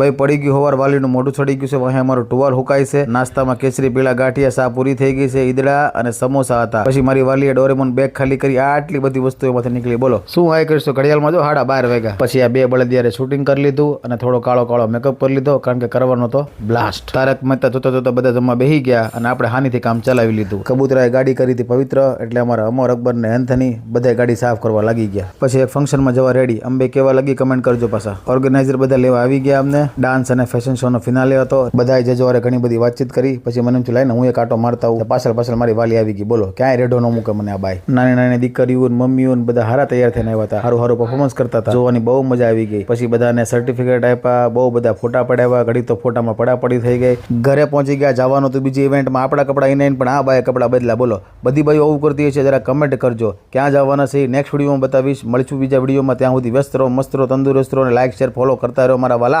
ભાઈ પડી ગયું, હોવાર વાલીનું મોઢું ચડી ગયું છે, વહે અમારું ટુવાલ હુકાય છે. નાસ્તામાં કેસરી, પીળા ગાંઠિયા સા પૂરી થઈ ગઈ છે, ઈદડા અને સમોસા હતા. પછી મારી વાલીએ ડોરેમોન બેગ ખાલી કરી આટલી બધી વસ્તુ એમાંથી નીકળી. બોલો, શું હાય કરીશું? ઘડિયાળમાં જો હાડા બાર વાગ્યા. પછી આ બે બળદિયારે શૂટિંગ કરી લીધું અને થોડો કાળો કાળો મેકઅપ કરી લીધો, કારણ કે કરવાનો તો બ્લાસ્ટ તારક મહેતા જોતા જોતા બધા જમવા બેહી ગયા અને આપણે હાનીથી કામ ચલાવી લીધું. કબૂતરાએ ગાડી કરી હતી પવિત્ર, એટલે અમારા અમર અકબર ને એન્થની બધા ગાડી સાફ કરવા લાગી ગયા. પછી એક ફંક્શનમાં જવા રેડી અંબે કેવા લાગી? કમેન્ટ કરજો પાછા. ઓર્ગેનાઇઝર બધા લેવા આવી ગયા અમને. ડાન્સ અને ફેશન શો નો ફિનાલે હતો. બધાએ જજવારે ઘણી બધી વાતચીત કરી. પછી મને છું લાઈને, હું એક આટો મારતા હું પાછળ પાછળ મારી વાલી આવી ગઈ. બોલો, ક્યાંય રેડો ન મૂકે મને આ બાઈ. નાની નાની દીકરીઓ મમ્મીઓ બધા હારા તૈયાર થઈને આવ્યા હતા. સારું સારું પરફોર્મન્સ કરતા હતા. જોવાની બહુ મજા આવી ગઈ. પછી બધાને સર્ટિફિકેટ આપ્યા, બહુ બધા ફોટા પડાવ્યા. ઘડી તો ફોટામાં પડાપડી થઈ ગઈ. ઘરે પહોંચી ગયા, જવાનું તો બીજી ઇવેન્ટમાં આપણા કપડાં ઇનાઈન પણ આ બાય કપડાં બદલા. બોલો, બધી બાઈઓ આવું કરતી છે, જરા કમેન્ટ કરજો. ક્યાં જવાના છે નેક્સ્ટ વિડીયોમાં બતાવીશ. મળીશું બીજા વિડીયોમાં ત્યાં સુધી વ્યસ્ત રહો, મસ્ત રહો, તંદુરસ્ત રહો અને લાઈક શેર ફોલો કરતા રહો, મારા વાલા.